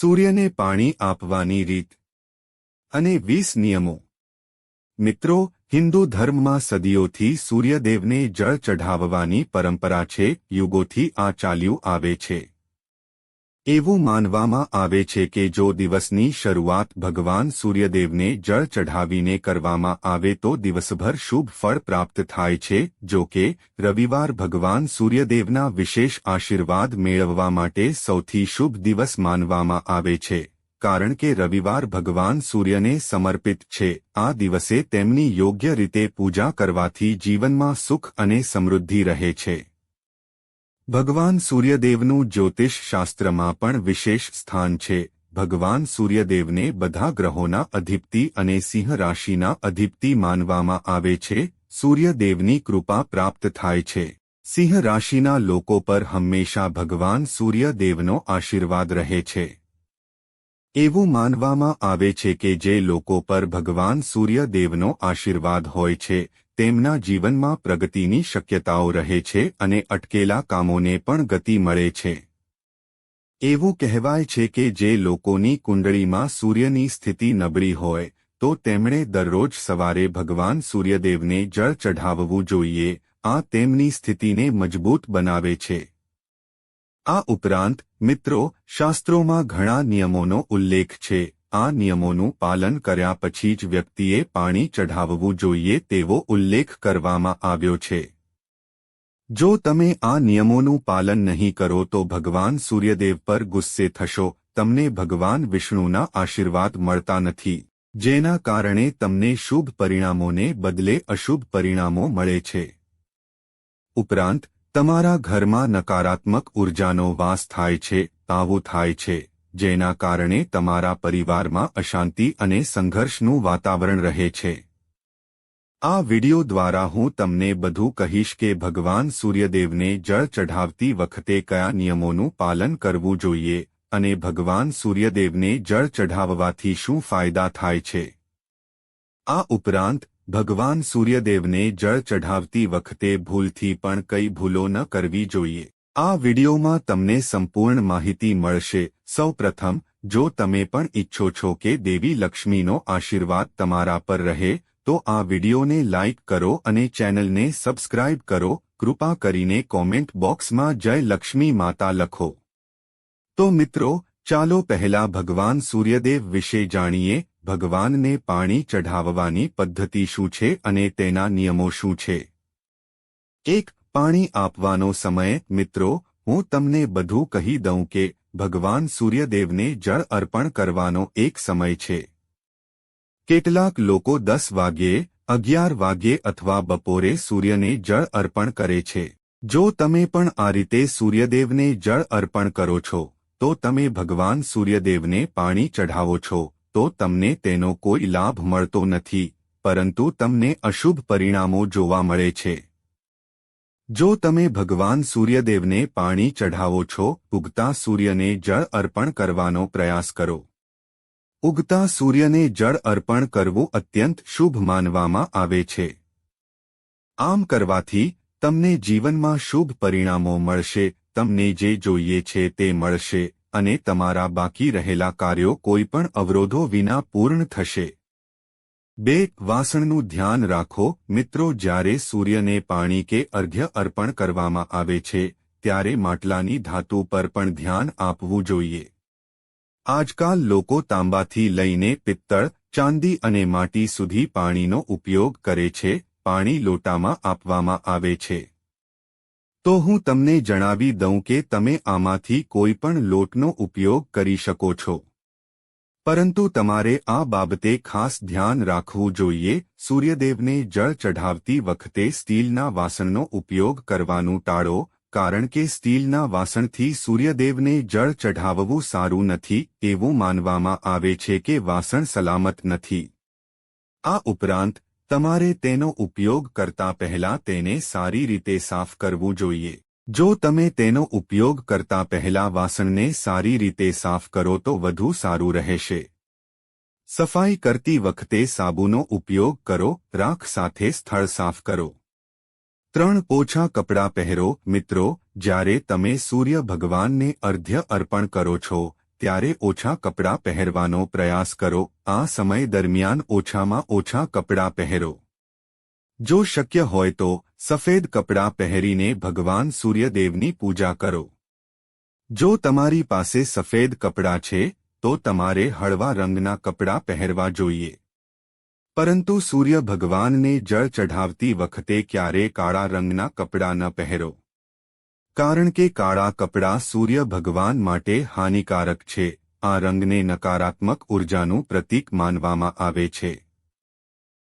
સૂર્યને પાણી આપવાની રીત. અને વીસ નિયમો. મિત્રો, હિન્દુ ધર્મમાં સદીઓથી સૂર્યદેવને જળ ચઢાવવાની પરંપરા છે, યુગોથી આ ચાલ્યું આવે છે. એવું માનવામાં આવે છે કે જો દિવસની શરૂઆત ભગવાન સૂર્યદેવને જળ ચઢાવીને કરવામાં આવે તો દિવસભર શુભ ફળ પ્રાપ્ત થાય છે, જો કે રવિવાર ભગવાન સૂર્યદેવના વિશેષ આશીર્વાદ મેળવવા માટે સૌથી શુભ દિવસ માનવામાં આવે છે, કારણ કે રવિવાર ભગવાન સૂર્યને સમર્પિત છે. આ દિવસે તેમની યોગ્ય રીતે પૂજા કરવાથી જીવનમાં સુખ અને સમૃદ્ધિ રહે છે. ભગવાન સૂર્યદેવનું જ્યોતિષ શાસ્ત્રમાં પણ વિશેષ સ્થાન છે. ભગવાન સૂર્યદેવને બધા ગ્રહોના અધિપતિ અને સિંહ રાશિના અધિપતિ માનવામાં આવે છે. સૂર્યદેવની કૃપા પ્રાપ્ત થાય છે. સિંહ રાશિના લોકો પર હંમેશા ભગવાન સૂર્યદેવનો આશીર્વાદ રહે છે. એવું માનવામાં આવે છે કે જે લોકો પર ભગવાન સૂર્યદેવનો આશીર્વાદ હોય છે તેમના જીવનમાં પ્રગતિની શક્યતાઓ રહે છે અને અટકેલા કામોને પણ ગતિ મળે છે. એવું કહેવાય છે કે જે લોકોની કુંડળીમાં સૂર્યની સ્થિતિ નબળી હોય, તો તેમણે દરરોજ સવારે ભગવાન સૂર્યદેવને જળ ચઢાવવું જોઈએ, આ તેમની સ્થિતિને મજબૂત બનાવે છે. આ ઉપરાંત, મિત્રો, શાસ્ત્રોમાં ઘણા નિયમોનો ઉલ્લેખ છે. આ નિયમોનું પાલન કર્યા પછી જ વ્યક્તિએ પાણી ચઢાવવું જોઈએ તેવો ઉલ્લેખ કરવામાં આવ્યો છે. જો તમે આ નિયમોનું પાલન નહીં કરો તો ભગવાન સૂર્યદેવ પર ગુસ્સે થશો, તમને ભગવાન વિષ્ણુના આશીર્વાદ મળતા નથી, જેના કારણે તમને શુભ પરિણામોને બદલે અશુભ પરિણામો મળે છે. ઉપરાંત, તમારા ઘરમાં નકારાત્મક ઉર્જાનો વાસ થાય છે, તાવું થાય છે. જેના કારણે તમારા પરિવારમાં અશાંતિ અને સંઘર્ષનું વાતાવરણ રહે છે. આ વિડિયો દ્વારા હું તમને બધું કહીશ કે ભગવાન સૂર્યદેવને જળ ચઢાવતી વખતે કયા નિયમોનું પાલન કરવું જોઈએ અને ભગવાન સૂર્યદેવને જળ ચઢાવવાથી શું ફાયદા થાય છે. આ ઉપરાંત, ભગવાન સૂર્યદેવને જળ ચઢાવતી વખતે ભૂલથી પણ કઈ ભૂલો ન કરવી જોઈએ. આ વિડિયોમાં તમને સંપૂર્ણ માહિતી મળશે. સૌપ્રથમ, જો તમે પણ ઈચ્છો છો કે દેવી લક્ષ્મીનો આશીર્વાદ તમારા પર રહે, તો આ વિડિયોને લાઇક કરો અને ચેનલને સબસ્ક્રાઇબ કરો. કૃપા કરીને કોમેન્ટ બોક્સમાં જય લક્ષ્મી માતા લખો. તો મિત્રો, ચાલો પહેલા ભગવાન સૂર્યદેવ વિશે જાણીએ. ભગવાનને પાણી ચઢાવવાની પદ્ધતિ શું છે અને તેના નિયમો શું છે? એક પાણી આપવાનો સમય, મિત્રો, હું તમને બધું કહી દઉં કે, ભગવાન સૂર્યદેવને જળ અર્પણ કરવાનો એક સમય છે. કેટલાક લોકો દસ વાગ્યે અગિયાર વાગ્યે અથવા બપોરે સૂર્યને જળ અર્પણ કરે છે. જો તમે પણ આ રીતે સૂર્યદેવને જળ અર્પણ કરો છો, તો તમે ભગવાન સૂર્યદેવને પાણી ચઢાવો છો, તો તમને તેનો કોઈ લાભ મળતો નથી, પરંતુ તમને અશુભ પરિણામો જોવા મળે છે. જો તમે ભગવાન સૂર્યદેવને પાણી ચઢાવો છો, ઉગતા સૂર્યને જળ અર્પણ કરવાનો પ્રયાસ કરો. ઉગતા સૂર્યને જળ અર્પણ કરવું અત્યંત શુભ માનવામાં આવે છે. આમ કરવાથી તમને જીવનમાં શુભ પરિણામો મળશે, તમને જે જોઈએ છે તે મળશે, અને તમારા બાકી રહેલા કાર્યો કોઈપણ અવરોધો વિના પૂર્ણ થશે. બે, વાસણનું ધ્યાન રાખો. મિત્રો, જ્યારે સૂર્યને પાણી કે અર્ઘ્ય અર્પણ કરવામાં આવે છે, ત્યારે માટલાની ધાતુ પર પણ ધ્યાન આપવું જોઈએ. આજકાલ લોકો તાંબાથી લઈને પિત્તળ, ચાંદી અને માટી સુધી પાણીનો ઉપયોગ કરે છે, પાણી લોટામાં આપવામાં આવે છે. તો હું તમને જણાવી દઉં કે તમે આમાંથી કોઈ પણ લોટનો ઉપયોગ કરી શકો છો. પરંતુ તમારે આ બાબતે ખાસ ધ્યાન રાખવું જોઈએ. સૂર્યદેવને જળ ચઢાવતી વખતે સ્ટીલના વાસણનો ઉપયોગ કરવાનું ટાળો, કારણ કે સ્ટીલના વાસણથી સૂર્યદેવને જળ ચઢાવવું સારું નથી, એવું માનવામાં આવે છે કે વાસણ સલામત નથી. આ ઉપરાંત, તમારે તેનો ઉપયોગ કરતા પહેલા તેને સારી રીતે સાફ કરવું જોઈએ. જો તમે તેનો ઉપયોગ કરતા પહેલા વાસણને સારી રીતે સાફ કરો તો વધુ સારું રહેશે. સફાઈ કરતી વખતે સાબુનો ઉપયોગ કરો, રાખ સાથે સ્થળ સાફ કરો. ત્રણ ઓછા કપડાં પહેરો, મિત્રો, જ્યારે તમે સૂર્ય ભગવાનને અર્ધ્ય અર્પણ કરો છો, ત્યારે ઓછા કપડાં પહેરવાનો પ્રયાસ કરો. આ સમય દરમિયાન ઓછામાં ઓછા કપડાં પહેરો. જો શક્ય હોય તો સફેદ કપડાં પહેરીને ભગવાન સૂર્યદેવની પૂજા કરો. જો તમારી પાસે સફેદ કપડાં છે, તો તમારે હળવા રંગના કપડાં પહેરવા જોઈએ. પરંતુ સૂર્ય ભગવાનને જળ ચઢાવતી વખતે ક્યારે કાળા રંગના કપડાં ન પહેરો. કારણ કે કાળા કપડાં સૂર્ય ભગવાન માટે હાનિકારક છે, આ રંગને નકારાત્મક ઉર્જાનું પ્રતીક માનવામાં આવે છે.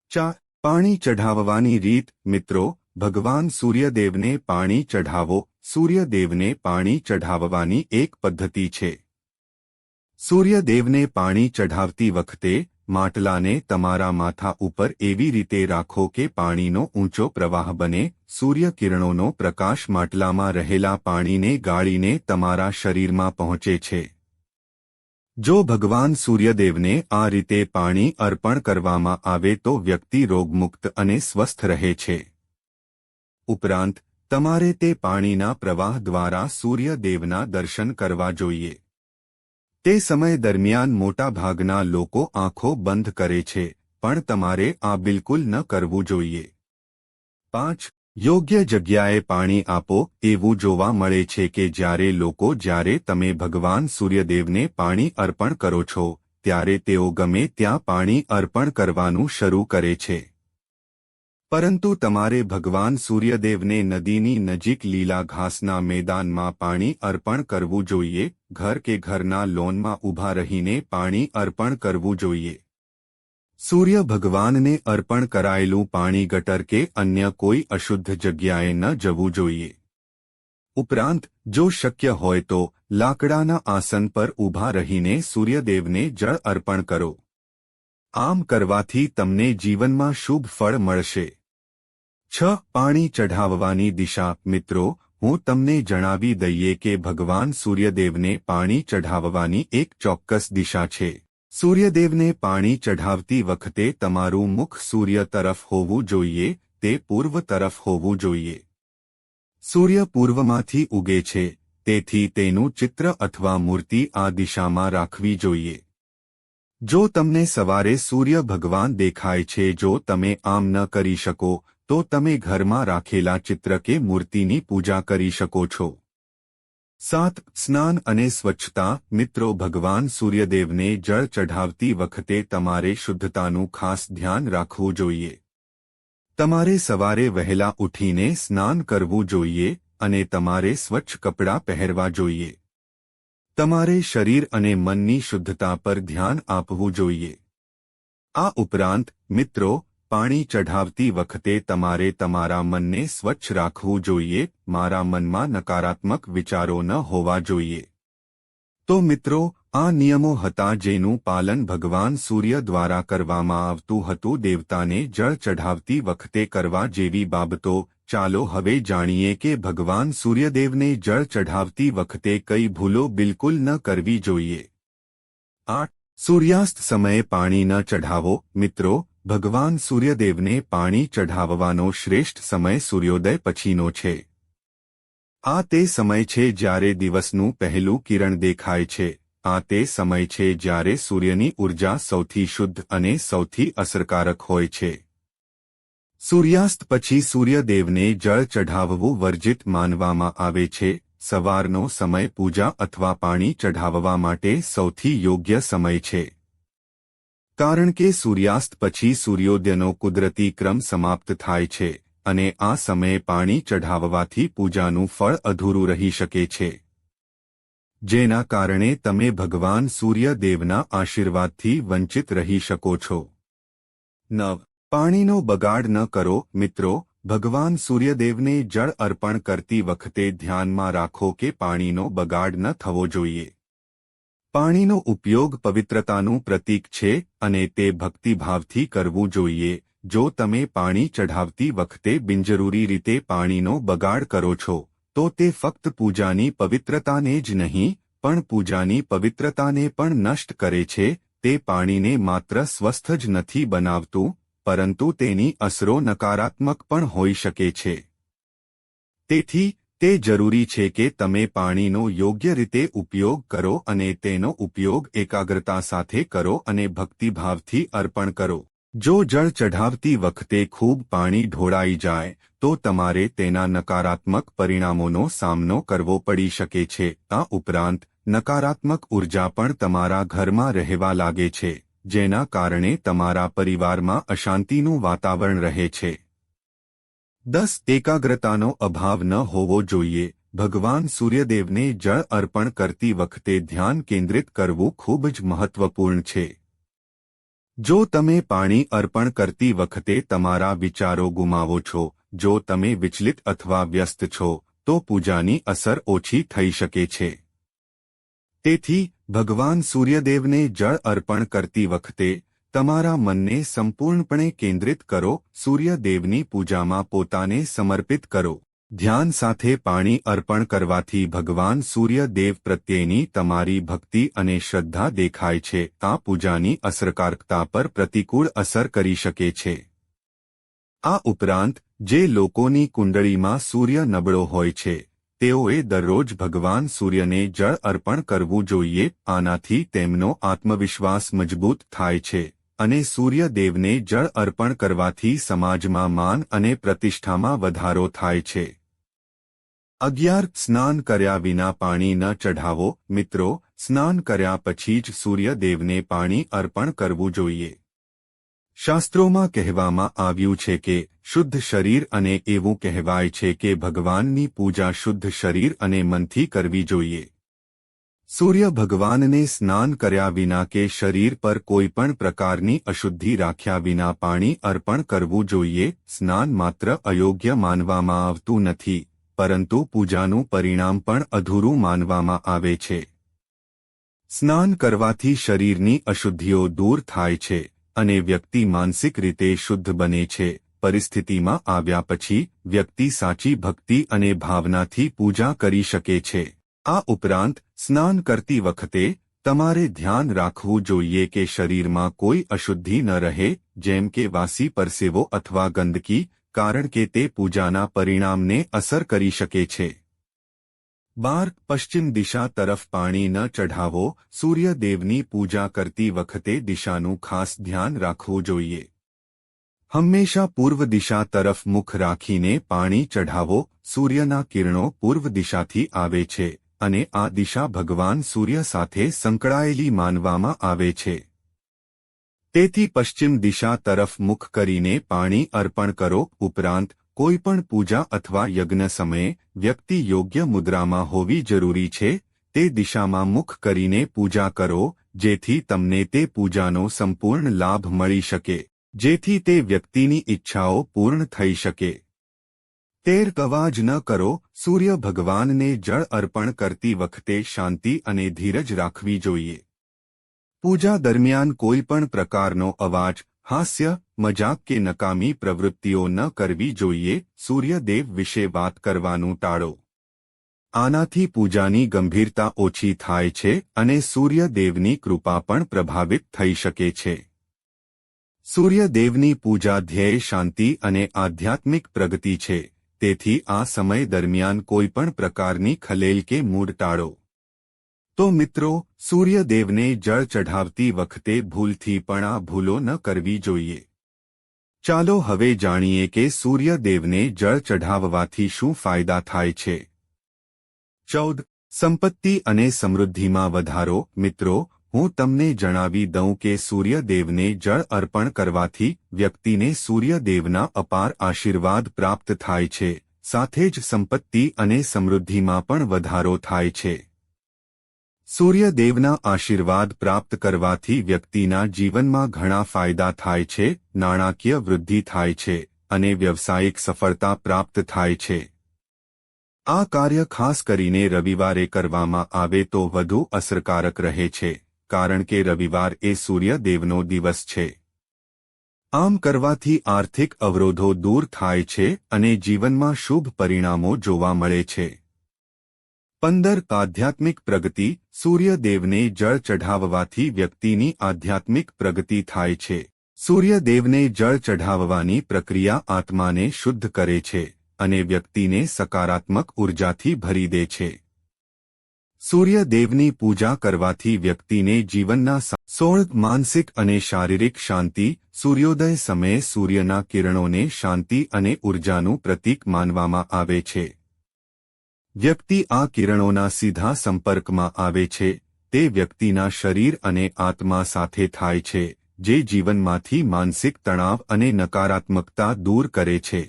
ચા, પાણી ચઢાવવાની રીત, મિત્રો ભગવાન સૂર્યદેવને પાણી ચઢાવો. સૂર્યદેવને પાણી ચઢાવવાની એક પદ્ધતિ છે. સૂર્યદેવને પાણી ચઢાવતી વખતે માટલાને તમારા માથા ઉપર એવી રીતે રાખો કે પાણીનો ઊંચો પ્રવાહ બને. સૂર્યકિરણોનો પ્રકાશ માટલામાં રહેલા પાણીને ગાળીને તમારા શરીરમાં પહોંચે છે. જો ભગવાન સૂર્યદેવને આ રીતે પાણી અર્પણ કરવામાં આવે તો વ્યક્તિ રોગમુક્ત અને સ્વસ્થ રહે છે. ઉપરાંત, તમારે તે પાણીના પ્રવાહ દ્વારા સૂર્યદેવના દર્શન કરવા જોઈએ. તે સમય દરમિયાન મોટાભાગના લોકો આંખો બંધ કરે છે, પણ તમારે આ બિલકુલ ન કરવું જોઈએ. પાંચ, યોગ્ય જગ્યાએ પાણી આપો, એવું જોવા મળે છે કે જ્યારે લોકો, જ્યારે તમે ભગવાન સૂર્યદેવને પાણી અર્પણ કરો છો, ત્યારે તેઓ ગમે ત્યાં પાણી અર્પણ કરવાનું શરૂ કરે છે. પરંતુ તમારે ભગવાન સૂર્યદેવને નદીની નજીક લીલા ઘાસના મેદાનમાં પાણી અર્પણ કરવું જોઈએ, ઘર કે ઘરના લોનમાં ઊભા રહીને પાણી અર્પણ કરવું જોઈએ. સૂર્ય ભગવાનને અર્પણ કરાયેલું પાણી ગટર કે અન્ય કોઈ અશુદ્ધ જગ્યાએ ન જવું જોઈએ. ઉપરાંત, જો શક્ય હોય તો, લાકડાના આસન પર ઊભા રહીને સૂર્યદેવને જળ અર્પણ કરો. આમ કરવાથી તમને જીવનમાં શુભ ફળ મળશે. છ પાણી ચઢાવવાની દિશા. મિત્રો, હું તમને જણાવી દઈએ કે ભગવાન સૂર્યદેવને પાણી ચઢાવવાની એક ચોક્કસ દિશા છે. સૂર્યદેવને પાણી ચઢાવતી વખતે તમારું મુખ સૂર્ય તરફ હોવું જોઈએ, તે પૂર્વ તરફ હોવું જોઈએ. સૂર્ય પૂર્વમાંથી ઉગે છે, તેથી તેનું ચિત્ર અથવા મૂર્તિ આ દિશામાં રાખવી જોઈએ. જો તમને સવારે સૂર્ય ભગવાન દેખાય છે, જો તમે આમ ન કરી શકો તો તમે ઘરમાં રાખેલા ચિત્ર કે મૂર્તિની પૂજા કરી શકો છો. સાત, સ્નાન અને સ્વચ્છતા. મિત્રો, ભગવાન સૂર્યદેવને જળ ચઢાવતી વખતે તમારે શુદ્ધતાનું ખાસ ધ્યાન રાખવું જોઈએ. તમારે સવારે વહેલા ઉઠીને સ્નાન કરવું જોઈએ અને તમારે સ્વચ્છ કપડાં પહેરવા જોઈએ. તમારે શરીર અને મનની શુદ્ધતા પર ધ્યાન આપવું જોઈએ. આ ઉપરાંત, મિત્રો પાણી ચઢાવતી વખતે તમારે તમારા મનને સ્વચ્છ રાખવું જોઈએ, મારા મનમાં નકારાત્મક વિચારો ન હોવા જોઈએ. તો મિત્રો, આ નિયમો હતા જેનું પાલન ભગવાન સૂર્ય દ્વારા કરવામાં આવતું હતું. દેવતાને જળ ચઢાવતી વખતે કરવા જેવી બાબતો, ચાલો હવે જાણીએ કે ભગવાન સૂર્યદેવને જળ ચઢાવતી વખતે કઈ ભૂલો બિલકુલ ન કરવી જોઈએ. આઠ. સૂર્યાસ્ત સમયે પાણી ન ચઢાવો. મિત્રો ભગવાન સૂર્યદેવને પાણી ચઢાવવાનો શ્રેષ્ઠ સમય સૂર્યોદય પછીનો છે. આ તે સમય છે જ્યારે દિવસનું પહેલું કિરણ દેખાય છે. આ તે સમય છે જ્યારે સૂર્યની ઊર્જા સૌથી શુદ્ધ અને સૌથી અસરકારક હોય છે. સૂર્યાસ્ત પછી સૂર્યદેવને જળ ચઢાવવું વર્જિત માનવામાં આવે છે. સવારનો સમય પૂજા અથવા પાણી ચઢાવવા માટે સૌથી યોગ્ય સમય છે. કારણ કે સૂર્યાસ્ત પછી સૂર્યોદયનો કુદરતી ક્રમ સમાપ્ત થાય છે અને આ સમયે પાણી ચઢાવવાથી પૂજાનું ફળ અધૂરું રહી શકે છે. જેના કારણે તમે ભગવાન સૂર્યદેવના આશીર્વાદથી વંચિત રહી શકો છો. નવ. પાણીનો બગાડ ન કરો, મિત્રો, ભગવાન સૂર્યદેવને જળ અર્પણ કરતી વખતે ધ્યાનમાં રાખો કે પાણીનો બગાડ ન થવો જોઈએ. પાણીનો ઉપયોગ પવિત્રતાનું પ્રતીક છે અને તે ભક્તિભાવથી કરવું જોઈએ. જો તમે પાણી ચઢાવતી વખતે બિનજરૂરી રીતે પાણીનો બગાડ કરો છો, તો તે ફક્ત પૂજાની પવિત્રતાને જ નહીં, પણ પૂજાની પવિત્રતાને પણ નષ્ટ કરે છે. તે પાણીને માત્ર સ્વસ્થ જ નથી બનાવતું, પરંતુ તેની અસરો નકારાત્મક પણ હોઈ શકે છે. તેથી તે જરૂરી છે કે તમે પાણીનો યોગ્ય રીતે ઉપયોગ કરો અને તેનો ઉપયોગ એકાગ્રતા સાથે કરો અને ભક્તિભાવથી અર્પણ કરો. જો જળ ચઢાવતી વખતે ખૂબ પાણી ઢોળાઈ જાય, તો તમારે તેના નકારાત્મક પરિણામોનો સામનો કરવો પડી શકે છે. આ ઉપરાંત, નકારાત્મક ઊર્જા પણ તમારા ઘરમાં રહેવા લાગે છે, જેના કારણે તમારા પરિવારમાં અશાંતિનું વાતાવરણ રહે છે. દસ એકાગ્રતાનો અભાવ ન હોવો જોઈએ ભગવાન સૂર્યદેવને જળ અર્પણ કરતી વખતે ધ્યાન કેન્દ્રિત કરવું ખૂબ જ મહત્વપૂર્ણ છે જો તમે પાણી અર્પણ કરતી વખતે તમારા વિચારો ગુમાવો છો જો તમે વિચલિત અથવા વ્યસ્ત છો તો પૂજાની અસર ઓછી થઈ શકે છે તેથી ભગવાન સૂર્યદેવને જળ અર્પણ કરતી વખતે તમારા મનને સંપૂર્ણપણે કેન્દ્રિત કરો, સૂર્યદેવની પૂજામાં પોતાને સમર્પિત કરો. ધ્યાન સાથે પાણી અર્પણ કરવાથી ભગવાન સૂર્યદેવ પ્રત્યેની તમારી ભક્તિ અને શ્રદ્ધા દેખાય છે આ પૂજાની અસરકારકતા પર પ્રતિકૂળ અસર કરી શકે છે. આ ઉપરાંત, જે લોકોની કુંડળીમાં સૂર્ય નબળો હોય છે, તેઓએ દરરોજ ભગવાન સૂર્યને જળ અર્પણ કરવું જોઈએ, આનાથી તેમનો આત્મવિશ્વાસ મજબૂત થાય છે. અને સૂર્યદેવને જળ અર્પણ કરવાથી સમાજમાં માન અને પ્રતિષ્ઠામાં વધારો થાય છે. અગિયાર, સ્નાન કર્યા વિના પાણી ન ચઢાવો. મિત્રો, સ્નાન કર્યા પછી જ સૂર્યદેવને પાણી અર્પણ કરવું જોઈએ. શાસ્ત્રોમાં કહેવામાં આવ્યું છે કે, શુદ્ધ શરીર અને એવું કહેવાય છે કે ભગવાનની પૂજા શુદ્ધ શરીર અને મનથી કરવી જોઈએ. સૂર્ય ભગવાનને સ્નાન કર્યા વિના કે શરીર પર કોઈ પણ પ્રકારની અશુદ્ધિ રાખ્યા વિના પાણી અર્પણ કરવું જોઈએ, સ્નાન માત્ર અયોગ્ય માનવામાં આવતું નથી, પરંતુ પૂજાનું પરિણામ પણ અધૂરું માનવામાં આવે છે. સ્નાન કરવાથી શરીરની અશુદ્ધિઓ દૂર થાય છે અને વ્યક્તિ માનસિક રીતે શુદ્ધ બને છે. પરિસ્થિતિમાં આવ્યા પછી, વ્યક્તિ સાચી ભક્તિ અને ભાવનાથી પૂજા કરી શકે છે. આ ઉપરાંત સ્નાન કરતી વખતે તમારે ધ્યાન રાખવું જોઈએ કે શરીરમાં કોઈ અશુદ્ધિ ન રહે, જેમ કે વાસી પરસેવો અથવા ગંદકી, કારણ કે તે પૂજાના પરિણામને અસર કરી શકે છે. બાર, પશ્ચિમ દિશા તરફ પાણી ન ચઢાવો, સૂર્યદેવની પૂજા કરતી વખતે દિશાનું ખાસ ધ્યાન રાખવું જોઈએ. હંમેશા પૂર્વ દિશા તરફ મુખ રાખીને પાણી ચઢાવો, સૂર્યના કિરણો પૂર્વ દિશાથી આવે છે. અને આ દિશા ભગવાન સૂર્ય સાથે સંકળાયેલી માનવામાં આવે છે. તેથી પશ્ચિમ દિશા તરફ મુખ કરીને પાણી અર્પણ કરો, ઉપરાંત કોઈપણ પૂજા અથવા યજ્ઞ સમયે વ્યક્તિ યોગ્ય મુદ્રામાં હોવી જરૂરી છે, તે દિશામાં મુખ કરીને પૂજા કરો, જેથી તમને તે પૂજાનો સંપૂર્ણ લાભ મળી શકે, જેથી તે વ્યક્તિની ઈચ્છાઓ પૂર્ણ થઈ શકે. તેર કવાજ ન કરો, સૂર્ય ભગવાનને જળ અર્પણ કરતી વખતે શાંતિ અને ધીરજ રાખવી જોઈએ. પૂજા દરમિયાન કોઈ પણ પ્રકારનો અવાજ, હાસ્ય, મજાક કે નકામી પ્રવૃત્તિઓ ન કરવી જોઈએ, સૂર્યદેવ વિશે વાત કરવાનું ટાળો. આનાથી પૂજાની ગંભીરતા ઓછી થાય છે અને સૂર્યદેવની કૃપા પણ પ્રભાવિત થઈ શકે છે. સૂર્યદેવની પૂજા ધ્યેય શાંતિ અને આધ્યાત્મિક પ્રગતિ છે. તેથી આ સમય દરમિયાન કોઈપણ પ્રકારની ખલેલ કે મૂડ ટાળો. તો મિત્રો, સૂર્યદેવને જળ ચઢાવતી વખતે ભૂલથી પણ આ ભૂલો ન કરવી જોઈએ. ચાલો હવે જાણીએ કે સૂર્યદેવને જળ ચઢાવવાથી શું ફાયદા થાય છે. ચૌદ. સંપત્તિ અને સમૃદ્ધિમાં વધારો. મિત્રો હું તમને જણાવી દઉં કે સૂર્યદેવને જળ અર્પણ કરવાથી વ્યક્તિને સૂર્યદેવના અપાર આશીર્વાદ પ્રાપ્ત થાય છે, સાથે જ સંપત્તિ અને સમૃદ્ધિમાં પણ વધારો થાય છે. સૂર્યદેવના આશીર્વાદ પ્રાપ્ત કરવાથી વ્યક્તિના જીવનમાં ઘણા ફાયદા થાય છે, નાણાકીય વૃદ્ધિ થાય છે, અને વ્યવસાયિક સફળતા પ્રાપ્ત થાય છે. આ કાર્ય ખાસ કરીને રવિવારે કરવામાં આવે તો વધુ અસરકારક રહે છે. કારણ કે રવિવાર એ સૂર્યદેવનો દિવસ છે. આમ કરવાથી આર્થિક અવરોધો દૂર થાય છે અને જીવનમાં શુભ પરિણામો જોવા મળે છે. પંદર આધ્યાત્મિક પ્રગતિ સૂર્યદેવને જળ ચઢાવવાથી વ્યક્તિની આધ્યાત્મિક પ્રગતિ થાય છે. સૂર્યદેવને જળ ચઢાવવાની પ્રક્રિયા આત્માને શુદ્ધ કરે છે અને વ્યક્તિને સકારાત્મક ઉર્જાથી ભરી દે છે. સૂર્યદેવની પૂજા કરવાથી વ્યક્તિને જીવનના સોળ માનસિક અને શારીરિક શાંતિ, સૂર્યોદય સમયે સૂર્યના કિરણોને શાંતિ અને ઉર્જાનું પ્રતીક માનવામાં આવે છે. વ્યક્તિ આ કિરણોના સીધા સંપર્કમાં આવે છે, તે વ્યક્તિના શરીર અને આત્મા સાથે થાય છે, જે જીવનમાંથી માનસિક તણાવ અને નકારાત્મકતા દૂર કરે છે.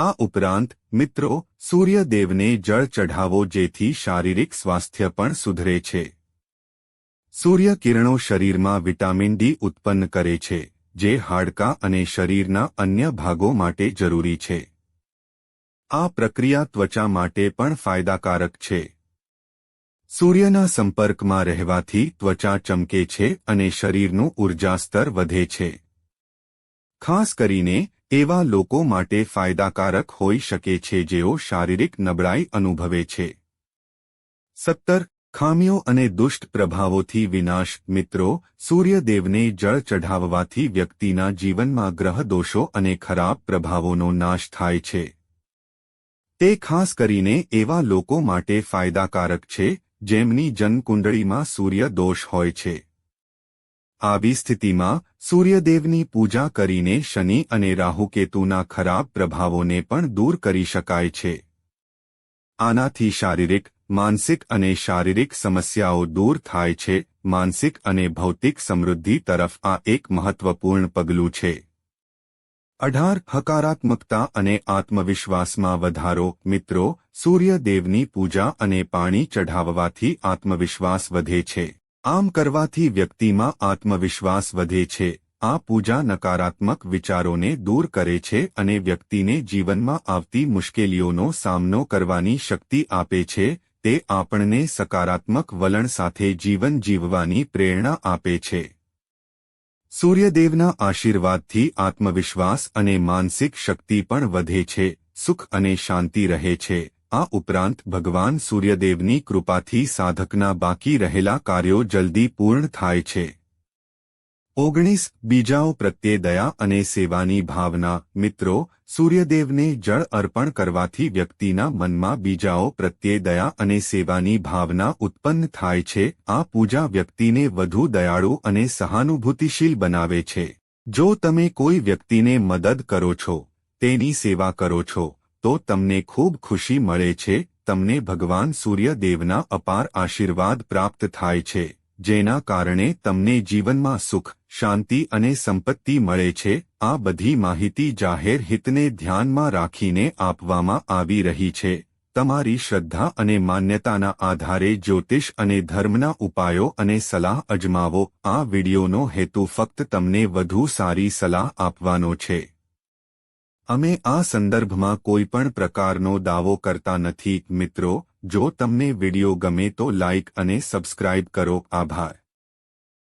આ ઉપરાંત, મિત્રો, સૂર્યદેવને જળ ચઢાવો જેથી શારીરિક સ્વાસ્થ્ય પણ સુધરે છે. સૂર્ય કિરણો શરીરમાં વિટામિન ડી ઉત્પન્ન કરે છે, જે હાડકાં અને શરીરના અન્ય ભાગો માટે જરૂરી છે. આ પ્રક્રિયા ત્વચા માટે પણ ફાયદાકારક છે. સૂર્યના સંપર્કમાં રહેવાથી ત્વચા ચમકે છે અને શરીરનું ઊર્જા સ્તર વધે છે. ખાસ કરીને એવા લોકો માટે ફાયદાકારક હોઈ શકે છે જેઓ શારીરિક નબળાઈ અનુભવે છે. સત્તર, ખામીઓ અને દુષ્ટ પ્રભાવોથી વિનાશ. મિત્રો, સૂર્યદેવને જળ ચઢાવવાથી વ્યક્તિના જીવનમાં ગ્રહ દોષો અને ખરાબ પ્રભાવોનો નાશ થાય છે. તે ખાસ કરીને એવા લોકો માટે ફાયદાકારક છે, જેમની જન્મકુંડળીમાં સૂર્ય દોષ હોય છે. આવી સ્થિતિમાં સૂર્યદેવની પૂજા કરીને શનિ અને રાહુકેતુના ખરાબ પ્રભાવોને પણ દૂર કરી શકાય છે. આનાથી શારીરિક, માનસિક અને શારીરિક સમસ્યાઓ દૂર થાય છે. માનસિક અને ભૌતિક સમૃદ્ધિ તરફ આ એક મહત્વપૂર્ણ પગલું છે. અઢાર, હકારાત્મકતા અને આત્મવિશ્વાસમાં વધારો. મિત્રો, સૂર્યદેવની પૂજા અને પાણી ચઢાવવાથી આત્મવિશ્વાસ વધે છે. આમ કરવાથી વ્યક્તિમાં આત્મવિશ્વાસ વધે છે, આ પૂજા નકારાત્મક વિચારોને દૂર કરે છે અને વ્યક્તિને જીવનમાં આવતી મુશ્કેલીઓનો સામનો કરવાની શક્તિ આપે છે, તે આપણને સકારાત્મક વલણ સાથે જીવન જીવવાની પ્રેરણા આપે છે. સૂર્યદેવના આશીર્વાદથી આત્મવિશ્વાસ અને માનસિક શક્તિ પણ વધે છે, સુખ અને શાંતિ રહે છે. આ ઉપરાંત ભગવાન સૂર્યદેવની કૃપાથી સાધકના બાકી રહેલા કાર્યો જલ્દી પૂર્ણ થાય છે. ઓગણીસ, બીજાઓ પ્રત્યે દયા અને સેવાની ભાવના. મિત્રો, સૂર્યદેવને જળ અર્પણ કરવાથી વ્યક્તિના મનમાં બીજાઓ પ્રત્યે દયા અને સેવાની ભાવના ઉત્પન્ન થાય છે. આ પૂજા વ્યક્તિને વધુ દયાળુ અને સહાનુભૂતિશીલ બનાવે છે. જો તમે કોઈ વ્યક્તિને મદદ કરો છો, તેની સેવા કરો છો. તો તમને ખૂબ ખુશી મળે છે, તમને ભગવાન સૂર્યદેવના અપાર આશીર્વાદ પ્રાપ્ત થાય છે, જેના કારણે તમને જીવનમાં સુખ, શાંતિ અને સંપત્તિ મળે છે, આ બધી માહિતી જાહેર હિતને ધ્યાનમાં રાખીને આપવામાં આવી રહી છે, તમારી શ્રદ્ધા અને માન્યતાના આધારે જ્યોતિષ અને ધર્મના ઉપાયો અને સલાહ અજમાવો, આ વિડિયોનો હેતુ ફક્ત તમને વધુ સારી સલાહ આપવાનો છે. અમે આ સંદર્ભમાં કોઈપણ પ્રકારનો દાવો કરતા નથી, મિત્રો. જો તમને વિડિયો ગમે તો લાઇક અને સબસ્ક્રાઇબ કરો. આભાર.